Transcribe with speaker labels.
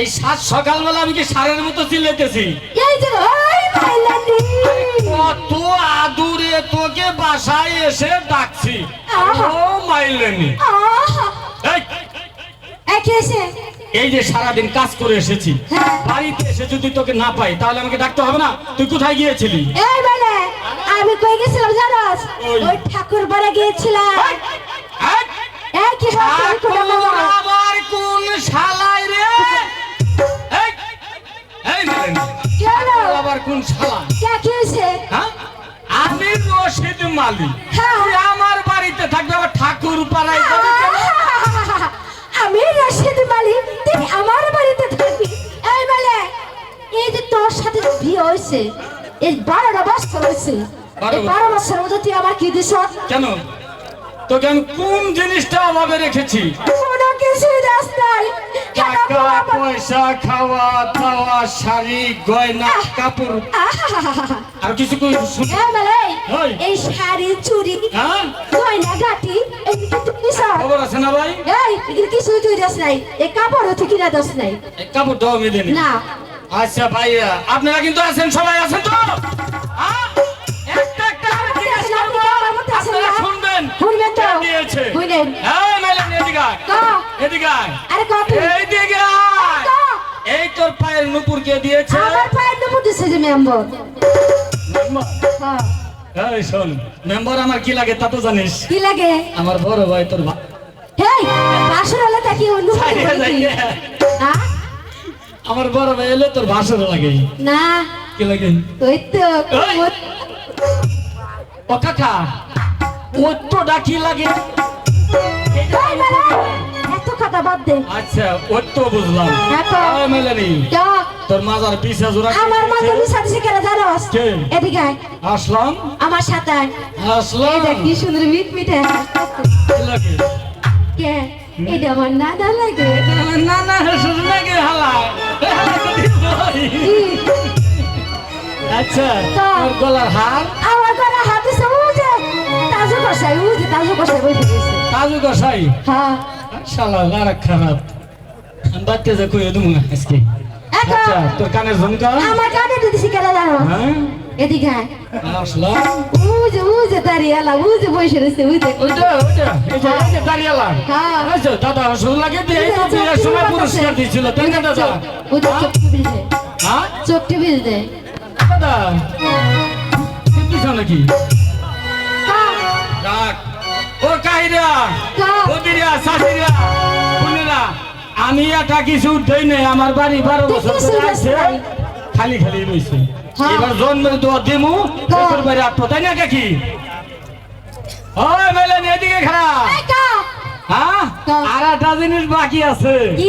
Speaker 1: এই সাত আমি কি সারের মতো চিল্লাইতেছি। কত আদুরে তোকে বাসায় এসে ডাকছি। এই যে সারাদিন কাজ করে এসেছি। বাড়িতে এসে যদি তোকে না পাই তাহলে আমাকে ডাকতে হবে না? তুই কোথায় গিয়েছিলি?
Speaker 2: আমি কই গেছিলাম জানাস?
Speaker 1: ওই।
Speaker 2: ঠাকুর বাড়ি গিয়েছিলাম। কি
Speaker 1: আবার কোন শালায় রে? আবার কোন শালা
Speaker 2: কে কি হয়েছে?
Speaker 1: হ্যাঁ? আমি রশিদ মালিক।
Speaker 2: হ্যাঁ।
Speaker 1: আমার বাড়িতে থাকবে আবার ঠাকুর পাড়ায় যাবি?
Speaker 2: আমি রশিদ মালিক তুই আমার বাড়িতে থাকবি। এই বলে এই যে তোর সাথে বিয়ে হয়েছে এই বারোটা বছর হয়েছে
Speaker 1: বারো
Speaker 2: বছরের মধ্যে তুই আমার কি দিস?
Speaker 1: কেন? তোকে আমি কোন জিনিসটা অভাবে রেখেছি?
Speaker 2: কোনো কিছুই দাস নাই।
Speaker 1: টাকা পয়সা খাওয়া দাওয়া শাড়ি গয়না কাপড়। আর কিছু
Speaker 2: এই বলে
Speaker 1: ওই।
Speaker 2: এই শাড়ি চুড়ি
Speaker 1: হ্যাঁ?
Speaker 2: গয়না গাটি
Speaker 1: খবর আছে না ভাই?
Speaker 2: এই এগুলো তুই দাস নাই। এই কাপড়ও তুই কিনা দাস নাই।
Speaker 1: কাপড় দাও
Speaker 2: না।
Speaker 1: আচ্ছা ভাইয়া আপনারা কিন্তু আছেন সবাই
Speaker 2: আরে কপি।
Speaker 1: এই তোর পায়ের নুপুর কে দিয়েছে?
Speaker 2: আমার পায়ের নম্বর দিছে যে মেম্বর। হ্যাঁ।
Speaker 1: এই শোন মেম্বার আমার কি লাগে তা তো জানিস।
Speaker 2: কি লাগে?
Speaker 1: আমার বড় ভাই তোর ভাই
Speaker 2: হেই বাসর হলে তাকে। হ্যাঁ?
Speaker 1: আমার বড় ভাই এলে তোর ভাষণ লাগে।
Speaker 2: না।
Speaker 1: কি লাগে?
Speaker 2: ওই তো
Speaker 1: ওই। ও কাকা ও তো ডাকি লাগে?
Speaker 2: ওই এত কথা বাদ দে।
Speaker 1: আচ্ছা ও তো বুঝলাম
Speaker 2: তো।
Speaker 1: মেলানি তোর মাজার পিছা জোড়া
Speaker 2: আমার মাধ্যমে সাথে শিখে জানোস
Speaker 1: কে?
Speaker 2: এদিকে
Speaker 1: আসলাম।
Speaker 2: আমার সাথে
Speaker 1: আসলাম।
Speaker 2: এই দেখ কি সুন্দর মিট মিটে
Speaker 1: লাগে?
Speaker 2: কে? এটা আমার নানা লাগে।
Speaker 1: লাগে হালা? আচ্ছা। তোর গলার হার?
Speaker 2: আমার হাতে তাজু কষাই উজে তাজু কষাই গেছে
Speaker 1: কাজু গসাই
Speaker 2: হ্যাঁ।
Speaker 1: শালা লারা খারাপ আমি বাচ্চা যা কই দেবো আজকে আচ্ছা তোর কানের ঝুমকা
Speaker 2: আমার কানে দিদি শিখে জানো
Speaker 1: হ্যাঁ
Speaker 2: এদিকে আয়।
Speaker 1: আসলাম
Speaker 2: উজে উজে দাঁড়িয়েলা উজে বসে রয়েছে উজে
Speaker 1: ওইটা ওইটা এই যে দাঁড়িয়ালা
Speaker 2: হ্যাঁ
Speaker 1: আচ্ছা দাদা শুরু লাগে দিয়ে তো বিয়ের সময় পুরস্কার দিয়েছিল তাই না দাদা
Speaker 2: উজে চোখ টিপিল দে
Speaker 1: হ্যাঁ
Speaker 2: চোখ টিপিল দে
Speaker 1: দাদা দিছ নাকি
Speaker 2: হ্যাঁ,
Speaker 1: ডাক ও কাহিরা শাশুড়িরা বোনেরা আমি এটা কিছু উদ্ধই নাই আমার বাড়ি বারো বছর খালি খালি রয়েছে।
Speaker 2: হ্যাঁ।
Speaker 1: এবার জন্মের দোয়া দিমু
Speaker 2: হ্যাঁ।
Speaker 1: তোর বাড়ি আটটো তাই না কাকি? ওই মেলেন এদিকে খারাপ
Speaker 2: হ্যাঁ।
Speaker 1: আর একটা জিনিস বাকি আছে।
Speaker 2: কি?